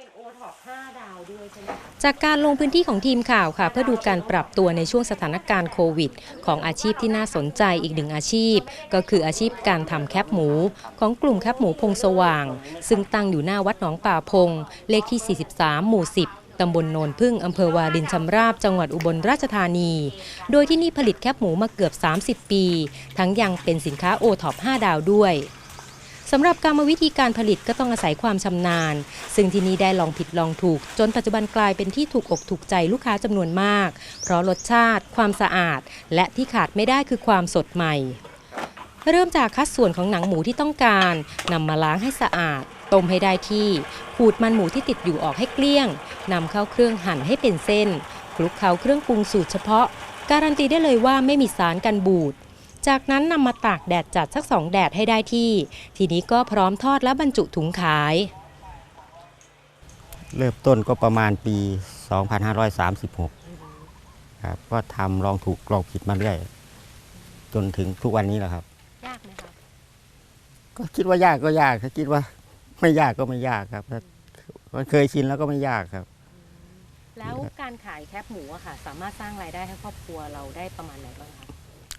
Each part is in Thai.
เป็นโอท็อป5ดาวด้วยใช่ไหมคะจากการลงพื้นที่ของทีมข่าวค่ะ เพื่อดูการปรับตัวในช่วงสถานการณ์โควิด ของอาชีพที่น่าสนใจอีกหนึ่งอาชีพ ก็คืออาชีพการทำแคบหมู ของกลุ่มแคบหมูพงสว่าง ซึ่งตั้งอยู่หน้าวัดหนองป่าพง เลขที่ 43 หมู่ 10ตำบลโนนพึ่ง อำเภอวารินชำราบ จังหวัดอุบลราชธานี โดยที่นี่ผลิตแคบหมูมาเกือบ 30 ปี ทั้งยังเป็นสินค้าโอท็อป5ดาวด้วย สำหรับกรรมวิธีการผลิตก็ต้องอาศัยความชำนาญ ซึ่งที่นี่ได้ลองผิดลองถูก จนปัจจุบันกลายเป็นที่ถูกอกถูกใจลูกค้าจำนวนมาก เพราะรสชาติ ความสะอาด และที่ขาดไม่ได้คือความสดใหม่ เริ่มจากคัดส่วนของหนังหมูที่ต้องการนำมาล้างให้สะอาด ต้มให้ได้ที่ ขูดมันหมูที่ติดอยู่ออกให้เกลี้ยงนำเข้าเครื่องหั่นให้เป็นเส้นคลุกเคล้าเครื่องปรุงสูตรเฉพาะ การันตีได้เลยว่าไม่มีสารกันบูด จากนั้นนำมาตากแดดจัดสักสองแดดให้ได้ที่ ทีนี้ก็พร้อมทอดและบรรจุถุงขาย เริ่มต้นก็ประมาณปี 2536 ครับ ก็ทำลองถูกลองผิดมาเรื่อย จนถึงทุกวันนี้แหละครับ ยากไหมคะก็คิดว่ายากก็ยาก ถ้าคิดว่าไม่ยากก็ไม่ยากครับถ้ามันเคยชินแล้วก็ไม่ยากครับ แล้วการขายแคบหมูอะค่ะ สามารถสร้างรายได้ให้ครอบครัวเราได้ประมาณไหนบ้างคะ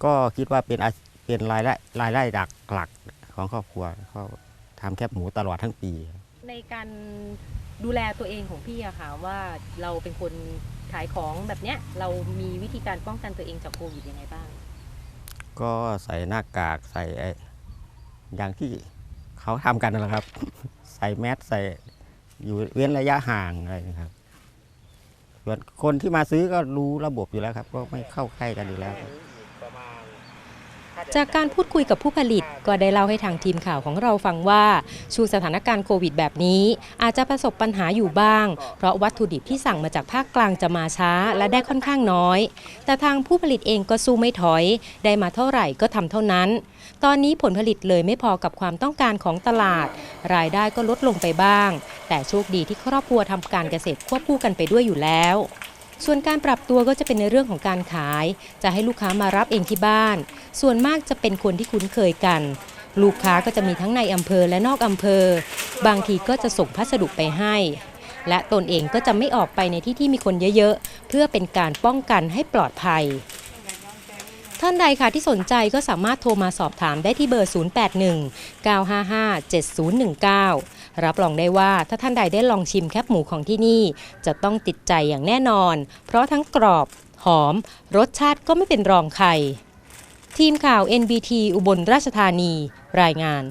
ก็คิดว่าเป็นอาเป็นรายได้รายได้หลักหลักของครอบครัวเขาทำแคบหมูตลอดทั้งปี ในการดูแลตัวเองของพี่อะค่ะว่าเราเป็นคนขายของแบบเนี้ยเรามีวิธีการป้องกันตัวเองจากโควิดยังไงบ้าง ก็ใส่หน้ากากใส่ไอ้อย่างที่เขาทำกันนั่นแหละครับ ใส่แมสใส่อยู่เว้นระยะห่างอะไรนะครับส่วนคนที่มาซื้อก็รู้ระบบอยู่แล้วครับ ก็ไม่เข้าใกล้กันอยู่แล้วครับ จากการพูดคุยกับผู้ผลิตก็ได้เล่าให้ทางทีมข่าวของเราฟังว่าช่วงสถานการณ์โควิดแบบนี้ อาจจะประสบปัญหาอยู่บ้าง เพราะวัตถุดิบที่สั่งมาจากภาคกลางจะมาช้าและได้ค่อนข้างน้อย แต่ทางผู้ผลิตเองก็สู้ไม่ถอย ได้มาเท่าไหร่ก็ทำเท่านั้น ตอนนี้ผลผลิตเลยไม่พอกับความต้องการของตลาด รายได้ก็ลดลงไปบ้าง แต่โชคดีที่ครอบครัวทำการเกษตรควบคู่กันไปด้วยอยู่แล้วส่วนการปรับตัวก็จะเป็นในเรื่องของการขาย จะให้ลูกค้ามารับเองที่บ้าน ส่วนมากจะเป็นคนที่คุ้นเคยกัน ลูกค้าก็จะมีทั้งในอำเภอและนอกอำเภอ บางทีก็จะส่งพัสดุไปให้ และตนเองก็จะไม่ออกไปในที่ที่มีคนเยอะๆ เพื่อเป็นการป้องกันให้ปลอดภัย ท่านใดค่ะที่สนใจก็สามารถโทรมาสอบถามได้ที่เบอร์ 081 955 7019รับรองได้ว่าถ้าท่านใดได้ลองชิมแคบหมูของที่นี่ จะต้องติดใจอย่างแน่นอน เพราะทั้งกรอบ หอม รสชาติก็ไม่เป็นรองใคร ทีมข่าว NBT อุบลราชธานี รายงาน